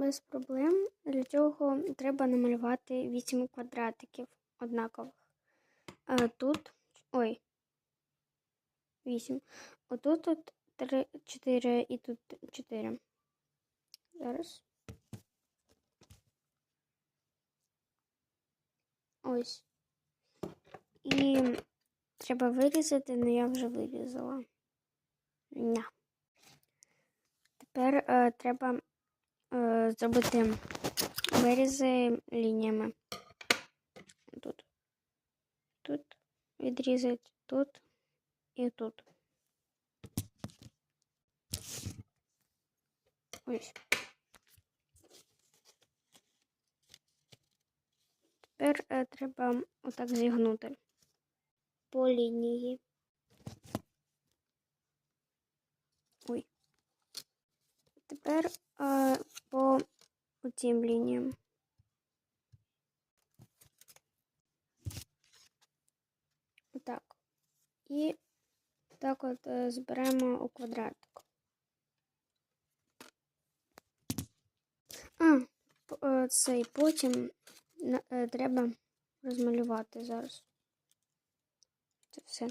без проблем. Для цього треба намалювати 8 квадратиків однакових. А тут. Ой. 8. Отут тут 3, 4 і тут 4. Зараз. Ось. І треба вирізати, але я вже вирізала. Ня. Тепер е, треба е, зробити вирізи лініями. Тут. Тут відрізати тут і тут. Ось. Тепер е, треба отак зігнути по лінії. Ой. Тепер е, по цим лініям. Отак. І так от е, зберемо у квадратик. А, е, цей потім е, треба розмалювати зараз. Це все.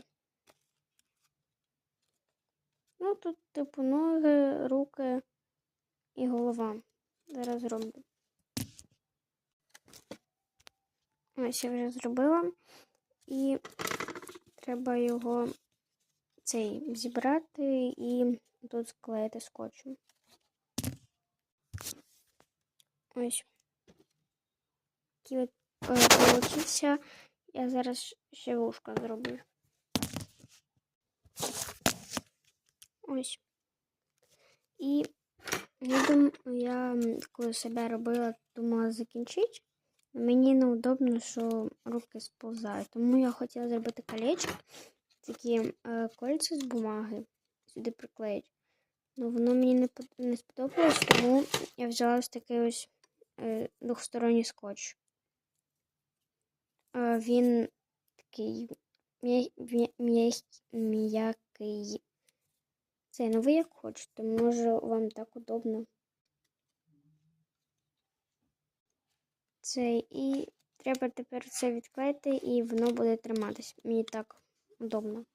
Ну, тут, типу, ноги, руки і голова. Зараз зроблю. Ось я вже зробила. І треба його цей зібрати і тут склеїти скотчем. Ось. Такий от е, получився. Я зараз ще вушка зроблю. Ось. І я думаю, я коли себе робила, думала закінчити. Мені неудобно, що руки сповзають. Тому я хотіла зробити колечко, такі е, кольця з бумаги сюди приклеїти. Ну, воно мені не, не сподобалось, тому я взяла ось такий ось е, двохсторонній скотч. Е, він такий м'я- м'я- м'який. Це, ну ви як хочете, може вам так удобно. Це і треба тепер це відклеїти, і воно буде триматись. Мені так удобно.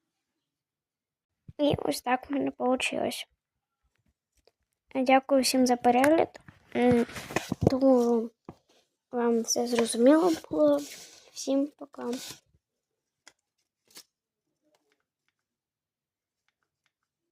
І ось так в мене вийшло. Дякую всім за перегляд. Думаю, вам все зрозуміло було. Всім пока.